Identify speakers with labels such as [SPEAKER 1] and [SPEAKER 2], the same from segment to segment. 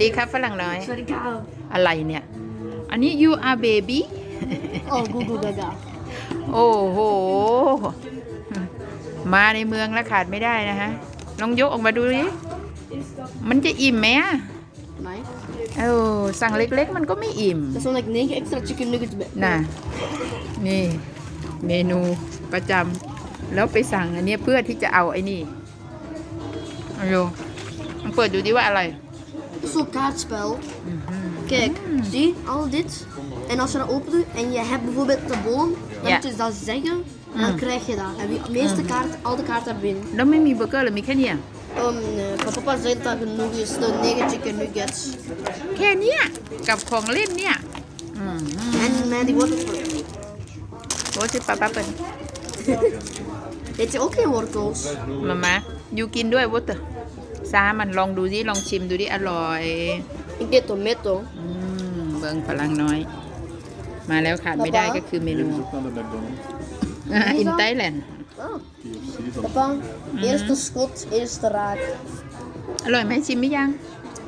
[SPEAKER 1] ดีครับฝรั่งน้อย
[SPEAKER 2] Sorry, cow.
[SPEAKER 1] อะไรเนี่ย อันนี้ you are baby
[SPEAKER 2] Oh, Google Gaga.
[SPEAKER 1] โอ้โห มาในเมืองแล้วขาดไม่ได้นะฮะลองยกออกมาดูดิมันจะอิ่มไหมอะ
[SPEAKER 2] Nee.
[SPEAKER 1] เออสั่งเล็กๆ มันก็ไม่อิ่ม
[SPEAKER 2] Er staan like 9 extra chicken nuggets bij.
[SPEAKER 1] น่ะ นี่เมนูประจำแล้วไปสั่งอันเนี้ยเพื่อที่จะเอาไอ้นี่เอาดูลองเปิดดูดิว่าอะไร
[SPEAKER 2] Het is zo'n kaartspel. Kijk, zie, al dit. En als je dat open doet en je hebt bijvoorbeeld de boom, dan
[SPEAKER 1] Ja.
[SPEAKER 2] moet je dat zeggen en dan krijg je dat. En wie de meeste kaart, al de kaarten hebben binnen.
[SPEAKER 1] แล้วไม่มีเบอร์เกอร์หรือมีแค่เนี้ย
[SPEAKER 2] Um, nee, maar papa zei dat dat genoeg is, de 9 chicken nuggets.
[SPEAKER 1] แค่เนี้ยกับของเล่นเนี่ย อืม
[SPEAKER 2] En mij die wortels.
[SPEAKER 1] โอ้ชิป้าป้าเป็น
[SPEAKER 2] Weet je ook geen wortels?
[SPEAKER 1] มามาอยู่กินด้วยวุฒิ ซามันลองดูดิลองชิมดูดิอร่อย
[SPEAKER 2] Ik deed tomato.
[SPEAKER 1] อืมเบิงพลังน้อย มาแล้วขาดไม่ได้ก็คือเมนู
[SPEAKER 3] Zoek naar de McDonald's.
[SPEAKER 1] อินไตแลนด์
[SPEAKER 2] Ah.
[SPEAKER 3] KFC is al.
[SPEAKER 2] Papa, eerste schot, eerste raak.
[SPEAKER 1] อร่อยไหมชิมไม่ยัง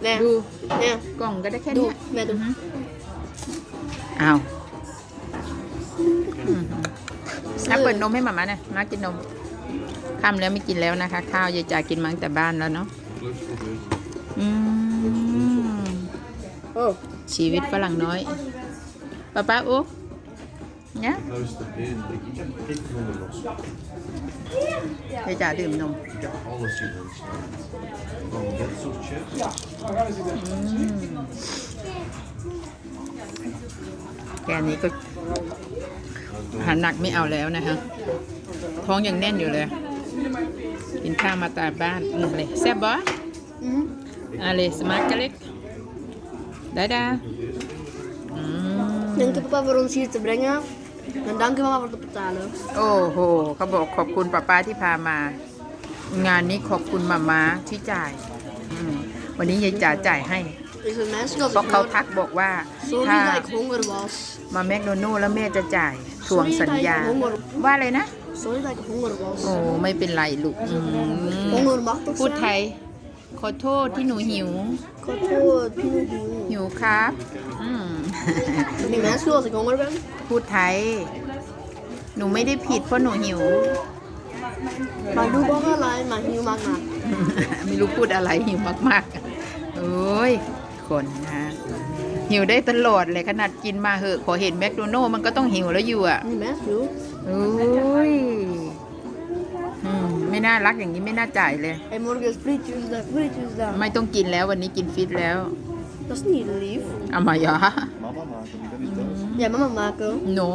[SPEAKER 2] Nee.
[SPEAKER 1] ดู
[SPEAKER 2] Nee.
[SPEAKER 1] กล่องก็ได้แค่
[SPEAKER 2] Doe,
[SPEAKER 1] เนี้ย
[SPEAKER 2] mij doen.
[SPEAKER 1] อ้าวถ้าเปิดนมให้หมามาหน่อยมากินนมค่ำแล้วไม่กินแล้วนะคะ ข้าวยายจ่ากินมาตั้งแต่บ้านแล้วเนาะ อืม
[SPEAKER 2] Oh.
[SPEAKER 1] ชีวิตฝรั่งน้อยป้าป้าอุ๊กเนี่ย
[SPEAKER 3] Luister, één. Ik heb ik honger los.
[SPEAKER 1] ยายจ่าดื่มนมแกนี้ก็หารหนักไม่เอาแล้วนะคะท้องยังแน่นอยู่เลย กินข้าวมาตาบ้านอืมเลยแซ่บบอ
[SPEAKER 2] Mhm.
[SPEAKER 1] อะไรสมาร์ทกะเล็กได้ดาอืม
[SPEAKER 2] Dank je papa voor ons hier te brengen. En dank je mama voor te betalen.
[SPEAKER 1] โอ้โหเขาบอกขอบคุณป้าป้าที่พามา งานนี้ขอบคุณมาม่าที่จ่ายอืมวันนี้ยายจ๋าจ่ายให้
[SPEAKER 2] Is het mijn schuld?
[SPEAKER 1] เพราะเขาทักบอกว่า
[SPEAKER 2] Sorry
[SPEAKER 1] ถ้า
[SPEAKER 2] dat ik honger was.
[SPEAKER 1] มาแมคโดนัลด์แล้วแม่จะจ่ายทวงสัญญาว่าเลยนะ
[SPEAKER 2] Sorry dat ik honger was.
[SPEAKER 1] โอ้ไม่เป็นไรลูกอืม
[SPEAKER 2] Honger mag toch
[SPEAKER 1] พูดไท
[SPEAKER 2] zijn?
[SPEAKER 1] ยขอโทษที่หนูหิว
[SPEAKER 2] Kato, pino, pino.
[SPEAKER 1] หิวครับ อืม
[SPEAKER 2] Het is niet mijn schuld als ik honger ben.
[SPEAKER 1] พูดไทย หนูไม่ได้ผิดเพราะหนูหิว
[SPEAKER 2] Maar doe wel alleen, maar hier mag maar.
[SPEAKER 1] ไม่รู้พูดอะไรหิวมากๆ โอ้ย คนนะ หิวได้ตลอดเลยขนาดกินมาเหอะ ขอเห็นแมคโดนัลด์มันก็ต้องหิวแล้วอยู่อะ
[SPEAKER 2] Niet mijn schuld.
[SPEAKER 1] โอ้ยอืมไม่น่ารักอย่างนี้ไม่น่าจ่ายเลย
[SPEAKER 2] En morgen is frietjes daar, frietjes daar.
[SPEAKER 1] ไม่ต้องกินแล้ววันนี้กินฟิตแล้ว
[SPEAKER 2] Dat is niet lief.
[SPEAKER 1] เอามาอย่า
[SPEAKER 3] Mama maken, dat is dat.
[SPEAKER 2] Ja, mama maken.
[SPEAKER 1] หนู